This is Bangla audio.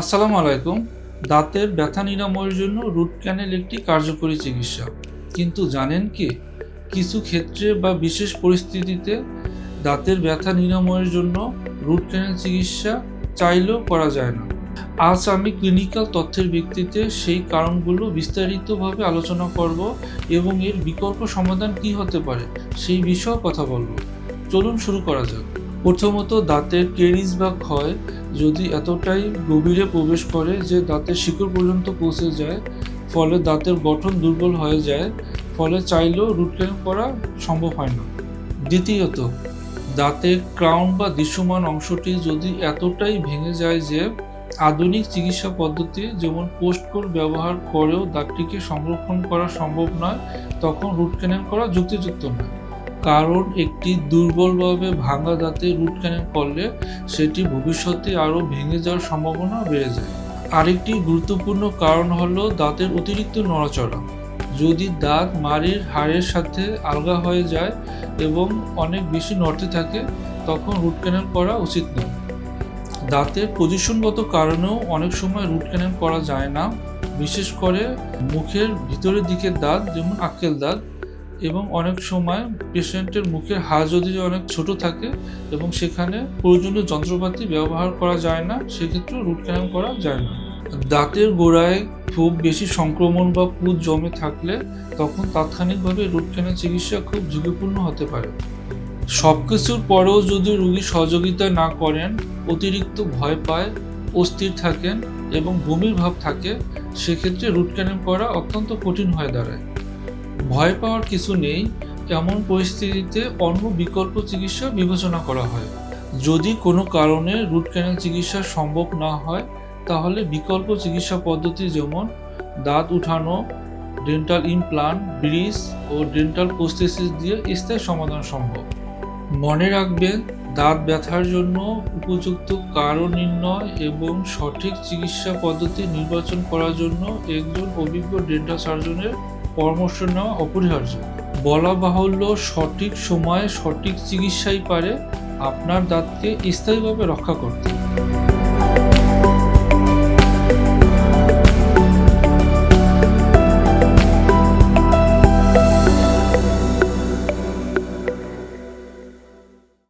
আসসালামু আলাইকুম। দাঁতের ব্যথা নিরাময়ের জন্য রুট ক্যানেল একটি কার্যকরী চিকিৎসা। কিন্তু জানেন কি? কিছু ক্ষেত্রে বা বিশেষ পরিস্থিতিতে দাঁতের ব্যথা নিরাময়ের জন্য রুট ক্যানেল চিকিৎসা চাইলেও করা যায় না। আজ আমি ক্লিনিক্যাল তথ্যের ভিত্তিতে সেই কারণগুলো বিস্তারিতভাবে আলোচনা করব এবং এর বিকল্প সমাধান কি হতে পারে সেই বিষয়ে কথা বলব। চলুন শুরু করা যাক। প্রথমত দাঁতের কেরিজ বা ক্ষয় যদি এতটাই গভীরে প্রবেশ করে যে দাঁতের শিকড় পর্যন্ত পৌঁছে যায়, ফলে দাঁতের গঠন দুর্বল হয়ে যায়, ফলে চাইলেও রুট ক্যানেল করা সম্ভব হয় না। দ্বিতীয়ত, দাঁতের ক্রাউন বা দৃশ্যমান অংশটি যদি এতটাই ভেঙে যায় যে আধুনিক চিকিৎসা পদ্ধতি যেমন পোস্টকোড ব্যবহার করেও দাঁতটিকে সংরক্ষণ করা সম্ভব নয়, তখন রুট ক্যানেল করা যুক্তিযুক্ত নয়। কারণ একটি দুর্বলভাবে ভাঙা দাঁতে রুট ক্যানেল করলে সেটি ভবিষ্যতে আরও ভেঙে যাওয়ার সম্ভাবনা বেড়ে যায়। আরেকটি গুরুত্বপূর্ণ কারণ হলো দাঁতের অতিরিক্ত নড়াচড়া। যদি দাঁত মাড়ির হাড়ের সাথে আলগা হয়ে যায় এবং অনেক বেশি নড়তে থাকে, তখন রুট ক্যানেল করা উচিত নয়। দাঁতের পজিশনগত কারণেও অনেক সময় রুট ক্যানেল করা যায় না। বিশেষ করে মুখের ভিতরের দিকের দাঁত, যেমন আক্কেল দাঁত এবং অনেক সময় পেশেন্টের মুখের হাড় যদি অনেক ছোট থাকে এবং সেখানে প্রয়োজনীয় যন্ত্রপাতি ব্যবহার করা যায় না সেক্ষেত্রে রুট ক্যানেল করা যায় না। দাঁতের গোড়ায় খুব বেশি সংক্রমণ বা পুঁজ জমে থাকলে তখন তাৎক্ষণিকভাবে রুট ক্যানেল চিকিৎসা খুব ঝুঁকিপূর্ণ হতে পারে। সব কিছুর পরেও যদি রুগী সহযোগিতা না করেন, অতিরিক্ত ভয় পায়, অস্থির থাকেন এবং বমির ভাব থাকে, সেক্ষেত্রে রুট ক্যানেল করা অত্যন্ত কঠিন হয়ে দাঁড়ায়। ভয় পাওয়ার কিছু নেই, এমন পরিস্থিতিতে অন্য বিকল্প চিকিৎসা বিবেচনা করা হয়। যদি কোনো কারণে রুট ক্যানেল চিকিৎসা সম্ভব না হয়, তাহলে বিকল্প চিকিৎসা পদ্ধতি যেমন দাঁত উঠানো ডেন্টাল ইমপ্লান্ট ব্রিজ ও ডেন্টাল প্রস্থেসিস দিয়ে স্থায়ী সমাধান সম্ভব। মনে রাখবেন, দাঁত ব্যথার জন্য উপযুক্ত কারণ নির্ণয় এবং সঠিক চিকিৎসা পদ্ধতি নির্বাচন করার জন্য একজন অভিজ্ঞ ডেন্টাল সার্জনের পরামর্শ নেওয়া অপরিহার্য। বলা বাহুল্য, সঠিক সময়ে সঠিক চিকিৎসাই পারে আপনার দাঁতকে স্থায়ীভাবে রক্ষা করতে।